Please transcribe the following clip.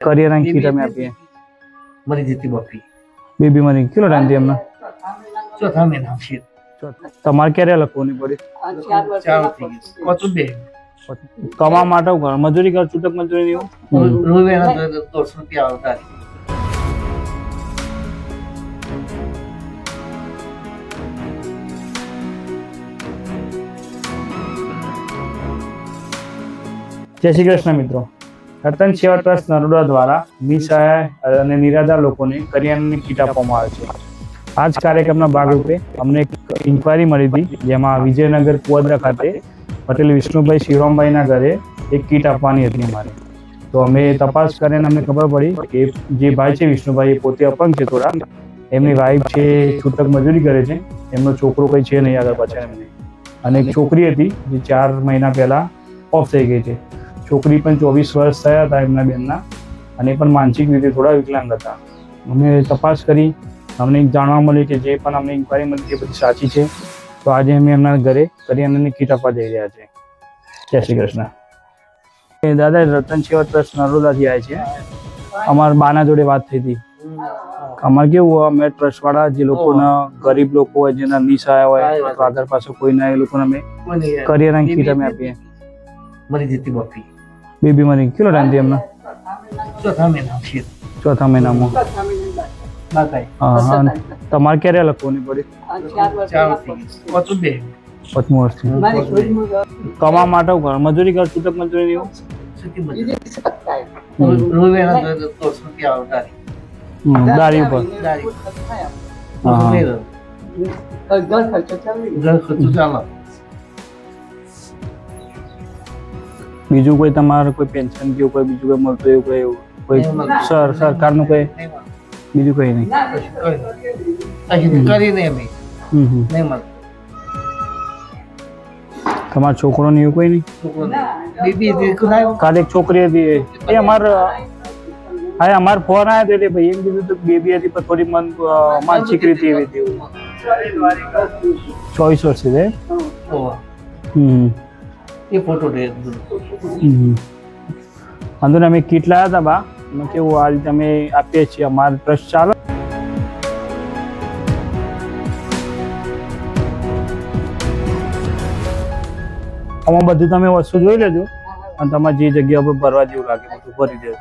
કરિયરના kit અમે આપીએ. મરી જીતી બપી બેબી મરી કેટલો ટાઈમથી એમને? ચોથા મહિના છે. તમારે ક્યારે લખવાની પડી? કમા માટે ઘર મજૂરી કર છૂટક મજૂરી નહીં રૂપિયા દોઢસો રૂપિયા આવતા જય શ્રી કૃષ્ણ મિત્રો. રતન સેવા ટ્રસ્ટ નરોડા દ્વારા નિસહાય અને નિરાધાર લોકોને કરિયાણાની કીટ આપવામાં આવે છે. આ જ કાર્યક્રમના ભાગરૂપે અમને એક ઇન્કવાયરી મળી હતી જેમાં વિજયનગર કુવાદરા ખાતે પટેલ વિષ્ણુભાઈ શિવરામભાઈના ઘરે એક કીટ આપવાની હતી અમારે. તો અમે તપાસ કરીને અમને ખબર પડી કે જે ભાઈ છે વિષ્ણુભાઈ એ પોતે અપંગ છે થોડા. એમની વાઈફ છે છૂટક મજૂરી કરે છે. એમનો છોકરો કંઈ છે નહીં આગળ પાછળ એમને. અને એક છોકરી હતી જે ચાર મહિના પહેલા ઓફ થઈ ગઈ છે. છોકરી પણ ચોવીસ વર્ષ થયા હતા એમના બેનના અને પણ માનસિક રીતે થોડા વિકલાંગ હતા. અમે તપાસ કરી અમને જાણવા મળ્યું કે જે પણ અમને ઇન્કવાયરી મળી એ બધી સાચી છે. તો આજે અમે એમના ઘરે કરિયાણાની કીટ આપવા જઈ રહ્યા છે. જય શ્રી કૃષ્ણ. એ દાદા રતન સેવા ટ્રસ્ટ નરોદાથી આવે છે. અમારા બાના જોડે વાત થઈ હતી. અમારે કેવું હોય, અમે ટ્રસ્ટ વાળા જે લોકોના ગરીબ લોકો હોય જેના નિસહાય હોય અથવા આગળ પાછળ કોઈ ના એ લોકોને અમે કરિયર કીટ અમે આપીએ. મરી જતી બપી બેબી બીમારી કેટલો ટાઈમથી એમને? ચોથા મહિના ચોથા મહિનામાં. હા હા તમારે ક્યારે લખવાની પડી? પાંચમું વર્ષ. કમા માટે હું મજૂરી કર છૂટક મજૂરી દારી ઉપર દારી. ઘર ખર્ચો ચાલો. બીજું કોઈ તમારે કોઈ પેન્શન કે કોઈ બીજું કોઈ મળતું એવું કોઈ કોઈ સર સરકારનું કોઈ? બીજું કંઈ નહીં? કરીને અમે. નહીં મળતું. તમારો છોકરો ને એવું કોઈ નહીં? કાલે એક છોકરી હતી એ અમાર હા અમાર ફોન આવ્યો હતો એટલે ભાઈ એમ કીધું તો બેબી હતી પણ થોડી મન માનસિક રીતે એવી હતી. ચોવીસ વર્ષ છે હમ. એ ફોટો વાંધો નહીં, અમે કીટ લાવ્યા હતા બા? કેવું આ રીતે અમે આપીએ છીએ અમારો ટ્રસ્ટ ચાલે? આમાં બધું તમે વસ્તુ જોઈ લેજો. અને તમારે જે જગ્યા પર ભરવા જેવું લાગે, બધું ભરી દેજો.